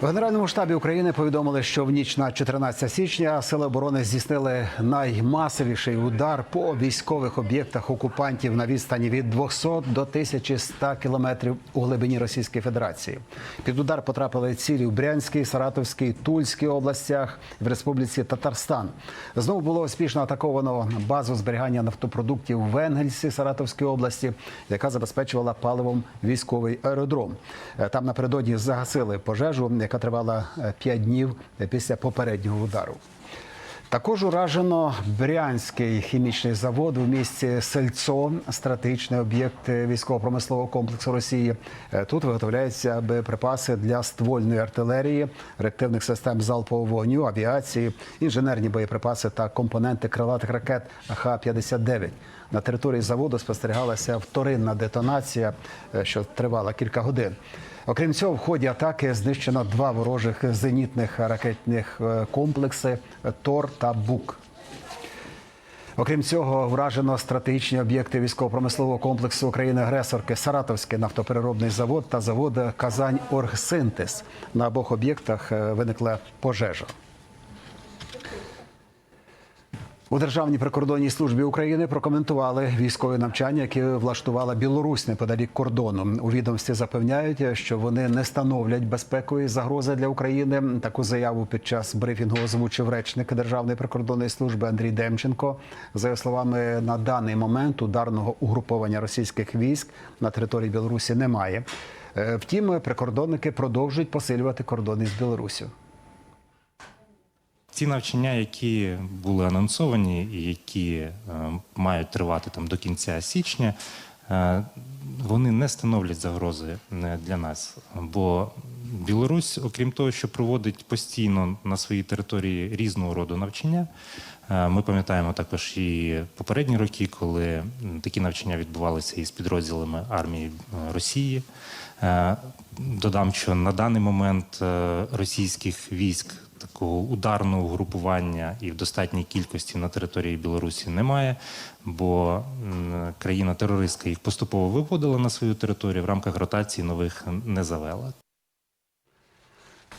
В Генеральному штабі України повідомили, що в ніч на 14 січня сили оборони здійснили наймасовіший удар по військових об'єктах окупантів на відстані від 200 до 1100 кілометрів у глибині Російської Федерації. Під удар потрапили цілі в Брянській, Саратовській, Тульській областях в Республіці Татарстан. Знову було успішно атаковано базу зберігання нафтопродуктів в Енгельсі Саратовської області, яка забезпечувала паливом військовий аеродром. Е, Там напередодні загасили пожежу, яка тривала 5 днів після попереднього удару. Також уражено Брянський хімічний завод в місті Сельцо, стратегічний об'єкт військово-промислового комплексу Росії. Е, Тут виготовляються боєприпаси для ствольної артилерії, реактивних систем залпового вогню, авіації, інженерні боєприпаси та компоненти крилатих ракет Х-59. На території заводу спостерігалася вторинна детонація, е, що тривала кілька годин. Окрім цього, в ході атаки знищено два ворожих зенітних ракетних е, комплекси Тор та Бук. Окрім цього, вражено стратегічні об'єкти військово-промислового комплексу України-агресорки Саратовський нафтопереробний завод та завод Казань Оргсинтез. На обох об'єктах е, виникла пожежа. У Державній прикордонній службі України прокоментували військові навчання, які влаштувала Білорусь неподалік кордону. У відомстві запевняють, що вони не становлять безпекової загрози для України. Таку заяву під час брифінгу озвучив речник Державної прикордонної служби Андрій Демченко. За його словами, на даний момент ударного угруповання російських військ на території Білорусі немає. Е, Втім, прикордонники продовжують посилювати кордони з Білорусю. Ці навчання, які були анонсовані і які е, мають тривати там до кінця січня, е, вони не становлять загрози е, для нас. Бо Білорусь, окрім того, що проводить постійно на своїй території різного роду навчання. е, Ми пам'ятаємо також і попередні роки, коли такі навчання відбувалися із підрозділами армії е, Росії. Додам, що на даний момент російських військ такого ударного групування і в достатній кількості на території Білорусі немає, бо країна-терористка їх поступово виводила на свою територію в рамках ротації нових не завела.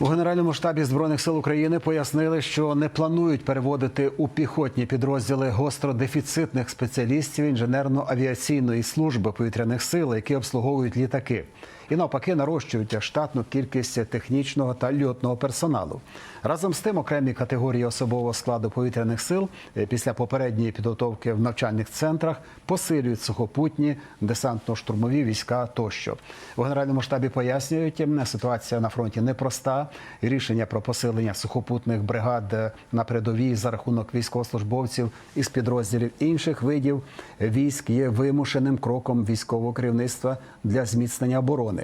У Генеральному штабі збройних сил України пояснили, що не планують переводити у піхотні підрозділи гостродефіцитних спеціалістів інженерно-авіаційної служби повітряних сил, які обслуговують літаки. І навпаки нарощують штатну кількість технічного та льотного персоналу. Разом з тим, окремі категорії особового складу повітряних сил е, після попередньої підготовки в навчальних центрах посилюють сухопутні десантно-штурмові війська тощо. У генеральному штабі пояснюють, ситуація на фронті непроста. Рішення про посилення сухопутних бригад е, на передовій за рахунок військовослужбовців із підрозділів інших видів військ є вимушеним кроком військового керівництва для зміцнення оборони.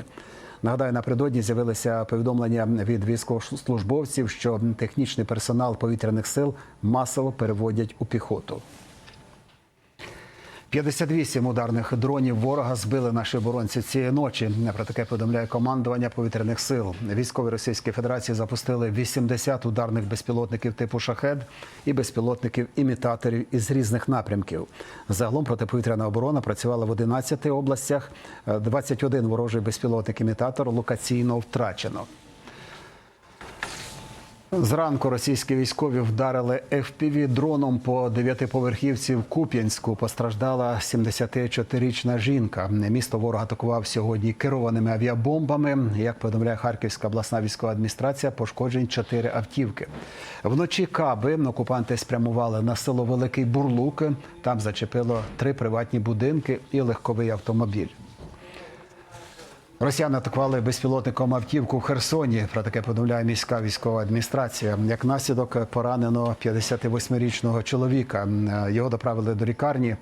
Нагадаю, напередодні з'явилися повідомлення від військовослужбовців, що технічний персонал повітряних сил масово переводять у піхоту. 58 ударних дронів ворога збили наші оборонці цієї ночі. Про таке повідомляє командування повітряних сил. Військові Російської Федерації запустили 80 ударних безпілотників типу шахед і безпілотників імітаторів із різних напрямків. Загалом протиповітряна оборона працювала в 11 областях. 21 ворожий безпілотник імітатор локаційно втрачено. Зранку російські військові вдарили fpv дроном по дев'ятиповерхівці в Куп'янську. Постраждала 74-річна жінка. Місто ворог атакував сьогодні керованими авіабомбами. Як повідомляє Харківська обласна військова адміністрація, пошкоджень чотири автівки. Вночі каби окупанти спрямували на село Великий Бурлук. Там зачепило три приватні будинки і легковий автомобіль. Росіяни атакували безпілотником автівку в Херсоні. Про таке повідомляє міська військова адміністрація. Як наслідок поранено 58-річного чоловіка. Його доправили до лікарні.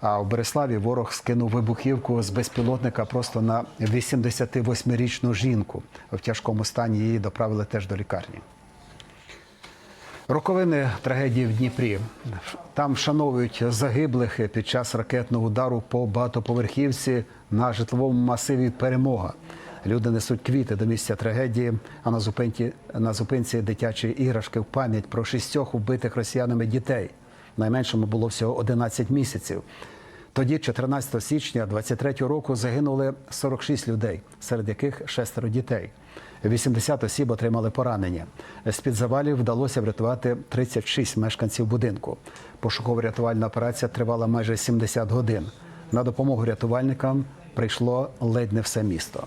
А у Береславі ворог скинув вибухівку з безпілотника просто на 88-річну жінку. В тяжкому стані її доправили теж до лікарні. Роковини трагедії в Дніпрі. Там вшановують загиблих під час ракетного удару по багатоповерхівці на житловому масиві Перемога. Люди несуть квіти до місця трагедії, а на зупинці, на зупинці дитячої іграшки в пам'ять про шістьох убитих росіянами дітей. Найменшому було всього 11 місяців. Тоді, 14 січня 23 року, загинули 46 людей, серед яких шестеро дітей. 80 осіб отримали поранення. З-під завалів вдалося врятувати 36 мешканців будинку. Пошуково-рятувальна операція тривала майже 70 годин. На допомогу рятувальникам прийшло ледь не все місто.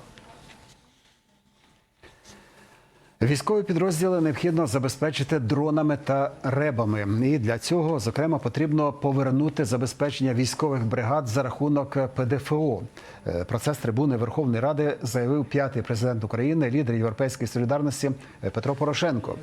Військові підрозділи необхідно забезпечити дронами та ребами. І для цього, зокрема, потрібно повернути забезпечення військових бригад за рахунок ПДФО. Е, Про це з трибуни Верховної Ради заявив п'ятий президент України, лідер Європейської солідарності е, Петро Порошенко.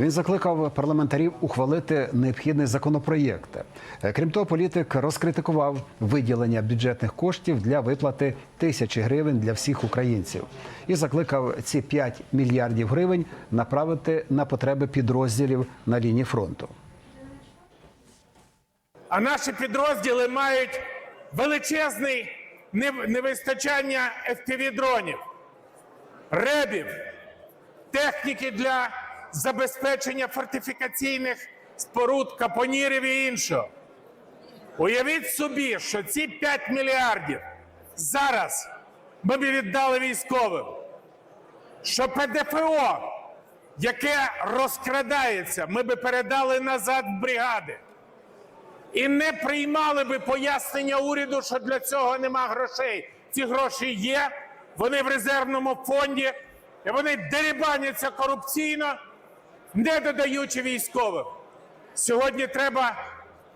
Він закликав парламентарів ухвалити необхідний законопроєкт. Е, Крім того, політик розкритикував виділення бюджетних коштів для виплати тисячі гривень для всіх українців і закликав ці 5 мільярдів гривень направити на потреби підрозділів на лінії фронту. А наші підрозділи мають величезне невистачання FPV-дронів, ребів, техніки для забезпечення фортифікаційних споруд, капонірів і іншого. Уявіть собі, що ці 5 мільярдів зараз ми б віддали військовим, що ПДФО, яке розкрадається, ми би передали назад в бригади. І не приймали би пояснення уряду, що для цього нема грошей. Ці гроші є, вони в резервному фонді, і вони дерибаняться корупційно, не додаючи військовим. Сьогодні треба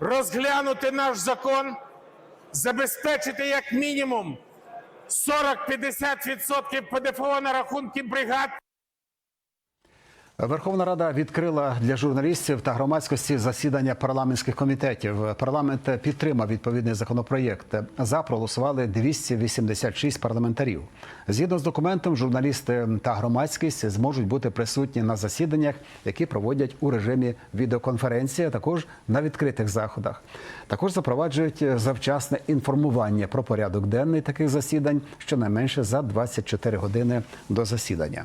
розглянути наш закон, забезпечити як мінімум 40-50% ПДФО на рахунки бригад. Верховна Рада відкрила для журналістів та громадськості засідання парламентських комітетів. Парламент підтримав відповідний законопроєкт. За проголосували 286 парламентарів. Згідно з документом, журналісти та громадськість зможуть бути присутні на засіданнях, які проводять у режимі відеоконференції, а також на відкритих заходах. Також запроваджують завчасне інформування про порядок денний таких засідань щонайменше за 24 години до засідання.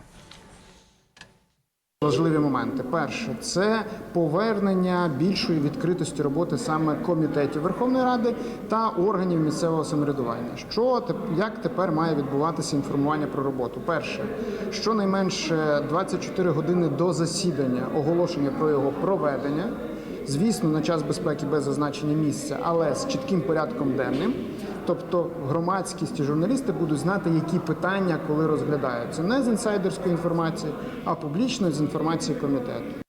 Важливі моменти. Перше це повернення більшої відкритості роботи саме комітетів Верховної Ради та органів місцевого самоврядування. Що як тепер має відбуватися інформування про роботу? Перше, щонайменше 24 години до засідання оголошення про його проведення. Звісно, на час безпеки без зазначення місця, але з чітким порядком денним. Тобто громадськість і журналісти будуть знати, які питання коли розглядаються, не з інсайдерської інформації, а публічно з інформації комітету.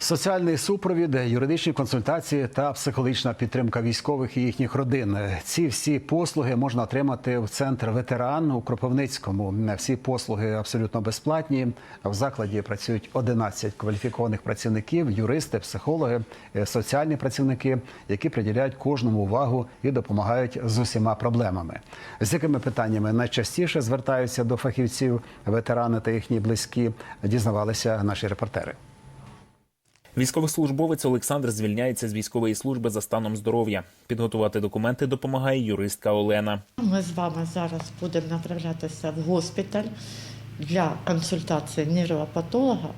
Соціальний супровід, юридичні консультації та психологічна підтримка військових і їхніх родин. Ці всі послуги можна отримати в центр ветеран у Кропивницькому. Всі послуги абсолютно безплатні. В закладі працюють 11 кваліфікованих працівників, юристи, психологи, е, соціальні працівники, які приділяють кожному увагу і допомагають з усіма проблемами. З якими питаннями найчастіше звертаються до фахівців ветерани та їхні близькі, дізнавалися наші репортери. Військовослужбовець Олександр звільняється з військової служби за станом здоров'я. Підготувати документи допомагає юристка Олена. Ми з вами зараз будемо направлятися в госпіталь для консультації нейропатолога,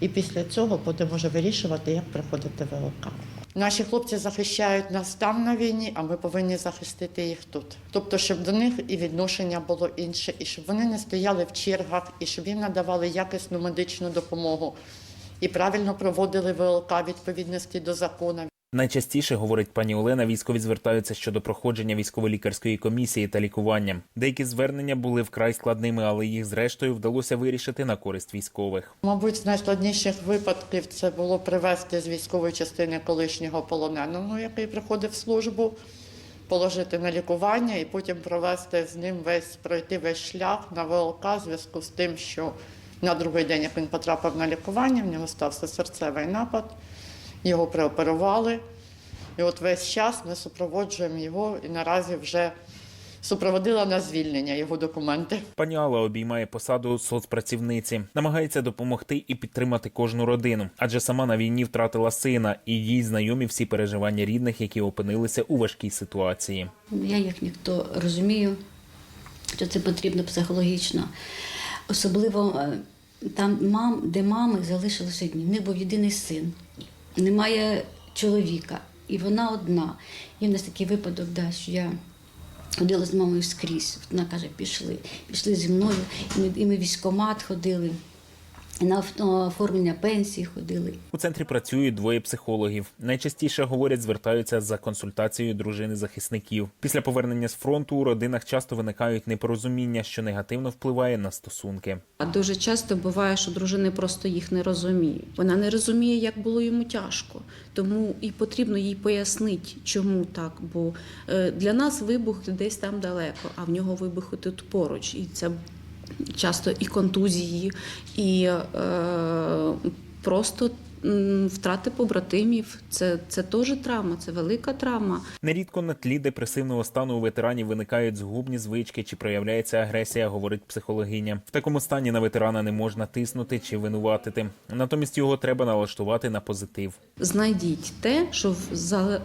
і після цього будемо вже вирішувати, як проходити ВЛК. Наші хлопці захищають нас там на війні, а ми повинні захистити їх тут. Тобто, щоб до них і відношення було інше, і щоб вони не стояли в чергах, і щоб їм надавали якісну медичну допомогу і правильно проводили ВЛК відповідності до закону. Найчастіше, говорить пані Олена, військові звертаються щодо проходження військово-лікарської комісії та лікування. Деякі звернення були вкрай складними, але їх зрештою вдалося вирішити на користь військових. Мабуть, з найскладніших випадків це було привезти з військової частини колишнього полоненого, який приходив в службу, положити на лікування і потім провести з ним весь пройти весь шлях на ВЛК в зв'язку з тим, що на другий день, як він потрапив на лікування, в нього стався серцевий напад, його прооперували. І от весь час ми супроводжуємо його і наразі вже супроводила на звільнення його документи. Пані Алла обіймає посаду соцпрацівниці, намагається допомогти і підтримати кожну родину, адже сама на війні втратила сина, і їй знайомі всі переживання рідних, які опинилися у важкій ситуації. Я як ніхто розумію, що це потрібно психологічно. Особливо е, там, мам, де мами залишилися одні. В них був єдиний син, немає чоловіка. І вона одна. І в нас такий випадок, да, що я ходила з мамою скрізь. Вона каже, пішли, пішли зі мною. І ми, і ми військомат ходили, на оф- оформлення пенсії ходили. У центрі працюють двоє психологів. Найчастіше говорять, звертаються за консультацією дружини захисників. Після повернення з фронту у родинах часто виникають непорозуміння, що негативно впливає на стосунки. А дуже часто буває, що дружини просто їх не розуміють. Вона не розуміє, як було йому тяжко. Тому і потрібно їй пояснити, чому так. Бо е, для нас вибух десь там далеко, а в нього вибухи тут поруч. І це часто і контузії, і е, просто втрати побратимів. Це, це теж травма, це велика травма. Нерідко на тлі депресивного стану у ветеранів виникають згубні звички чи проявляється агресія, говорить психологиня. В такому стані на ветерана не можна тиснути чи винуватити. Натомість його треба налаштувати на позитив. Знайдіть те, що в- за,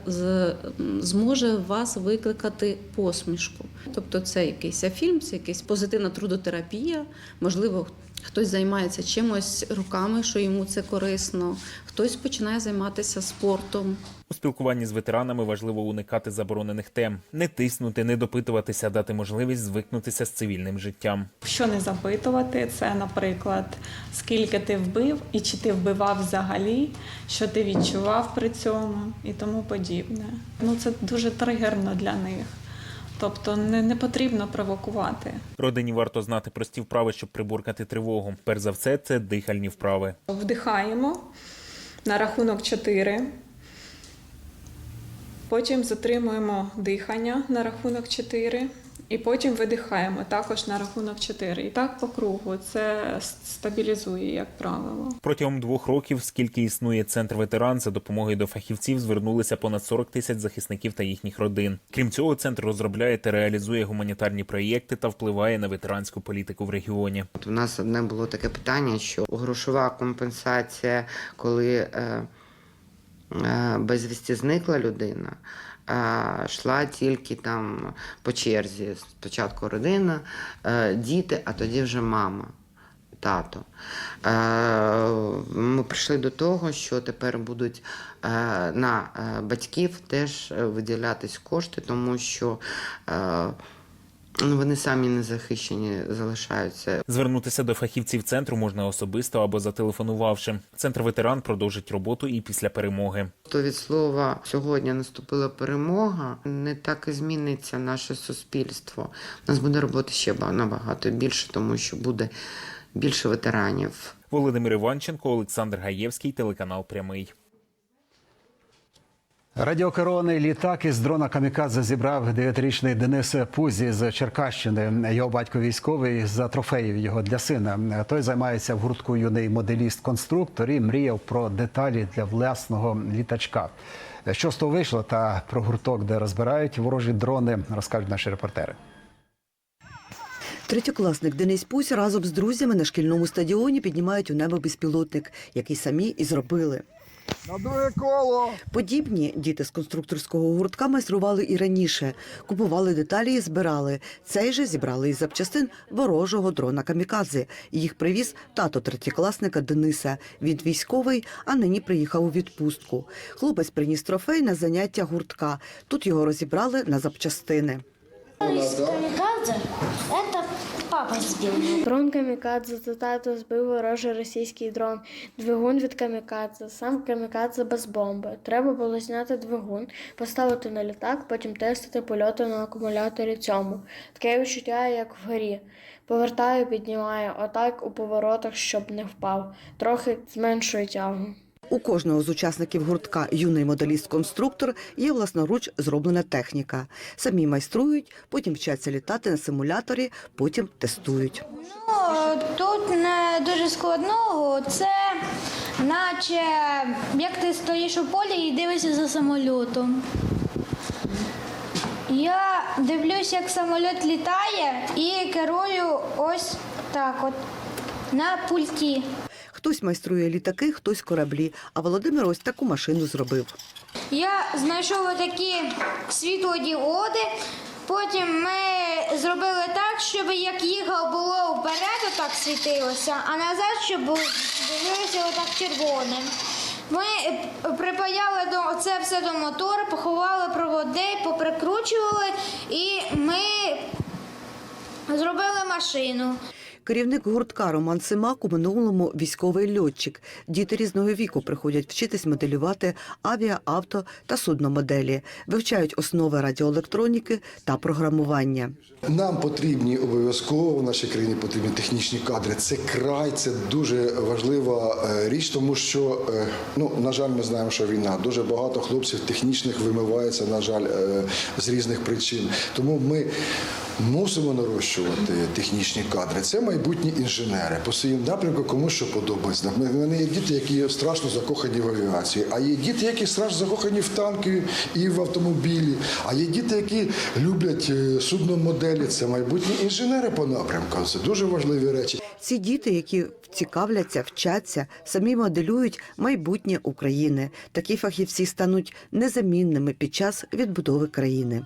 зможе вас викликати посмішку. Тобто це якийсь фільм, це якась позитивна трудотерапія, можливо, хтось займається чимось руками, що йому це корисно, хтось починає займатися спортом. У спілкуванні з ветеранами важливо уникати заборонених тем, не тиснути, не допитуватися, дати можливість звикнутися з цивільним життям. Що не запитувати, це, наприклад, скільки ти вбив і чи ти вбивав взагалі, що ти відчував при цьому і тому подібне. Ну це дуже тригерно для них. Тобто не, не потрібно провокувати. Родині варто знати прості вправи, щоб приборкати тривогу. Перш за все, це дихальні вправи. Вдихаємо на рахунок 4. Потім затримуємо дихання на рахунок 4. І потім видихаємо також на рахунок 4. І так по кругу. Це стабілізує, як правило. Протягом двох років, скільки існує центр ветеран, за допомогою до фахівців звернулися понад 40 тисяч захисників та їхніх родин. Крім цього, центр розробляє та реалізує гуманітарні проєкти та впливає на ветеранську політику в регіоні. От у нас одне було таке питання, що грошова компенсація, коли е, е, безвісті зникла людина, йшла тільки там по черзі. Спочатку родина, е, діти, а тоді вже мама. Тато. Е, Ми прийшли до того, що тепер будуть е, на батьків теж виділятись кошти, тому що вони самі не захищені залишаються. Звернутися до фахівців центру можна особисто або зателефонувавши. Центр ветеран продовжить роботу і після перемоги. То від слова сьогодні наступила перемога, не так і зміниться наше суспільство. У нас буде роботи ще ба- набагато більше, тому що буде більше ветеранів. Володимир Іванченко, Олександр Гаєвський, телеканал Прямий. Радіокеронний літак із дрона Камікадзе зібрав 9-річний Денис Пузі з Черкащини. Його батько військовий за трофеїв його для сина. Той займається в гуртку юний моделіст-конструктор і мріяв про деталі для власного літачка. Що з того вийшло, та про гурток, де розбирають ворожі дрони, розкажуть наші репортери. Третьокласник Денис Пусь разом з друзями на шкільному стадіоні піднімають у небо безпілотник, який самі і зробили. На друге коло. Подібні діти з конструкторського гуртка майстрували і раніше. Купували деталі і збирали. Цей же зібрали із запчастин ворожого дрона Камікадзе. Їх привіз тато третєкласника Дениса. Він військовий, а нині приїхав у відпустку. Хлопець приніс трофей на заняття гуртка. Тут його розібрали на запчастини. Это папа сделал. Дрон камікадзе це тато збив ворожий російський дрон. Двигун від камікадзе, сам камікадзе без бомби. Треба було зняти двигун, поставити на літак, потім тестити польоти на акумуляторі цьому. Таке відчуття, як вгорі. Повертаю, піднімаю, отак у поворотах, щоб не впав. Трохи зменшую тягу. У кожного з учасників гуртка юний моделіст-конструктор є власноруч зроблена техніка. Самі майструють, потім вчаться літати на симуляторі, потім тестують. Ну, тут не дуже складного. Це наче як ти стоїш у полі і дивишся за самольотом. Я дивлюсь, як самоліт літає і керую ось так от на пульті. Хтось майструє літаки, хтось кораблі. А Володимир ось таку машину зробив. Я знайшов такі світлодіоди. Потім ми зробили так, щоб як їхав було вперед, отак світилося, а назад, щоб дивилося отак червоним. Ми припаяли до це все до мотора, поховали проводи, поприкручували і ми зробили машину. Керівник гуртка Роман Симак у минулому військовий льотчик. Діти різного віку приходять вчитись моделювати авіа, авто та судномоделі, вивчають основи радіоелектроніки та програмування. Нам потрібні обов'язково в нашій країні потрібні технічні кадри. Це край, це дуже важлива е, річ, тому що е, ну на жаль, ми знаємо, що війна дуже багато хлопців технічних вимивається, на жаль, е, з різних причин. Тому ми. Мусимо нарощувати технічні кадри. Це майбутні інженери. По своїм напрямку кому що подобається. У мене є діти, які страшно закохані в авіації, а є діти, які страшно закохані в танки і в автомобілі. А є діти, які люблять е, судномоделі. Це майбутні інженери по напрямку. Це дуже важливі речі. Ці діти, які цікавляться, вчаться, самі моделюють майбутнє України. Такі фахівці стануть незамінними під час відбудови країни.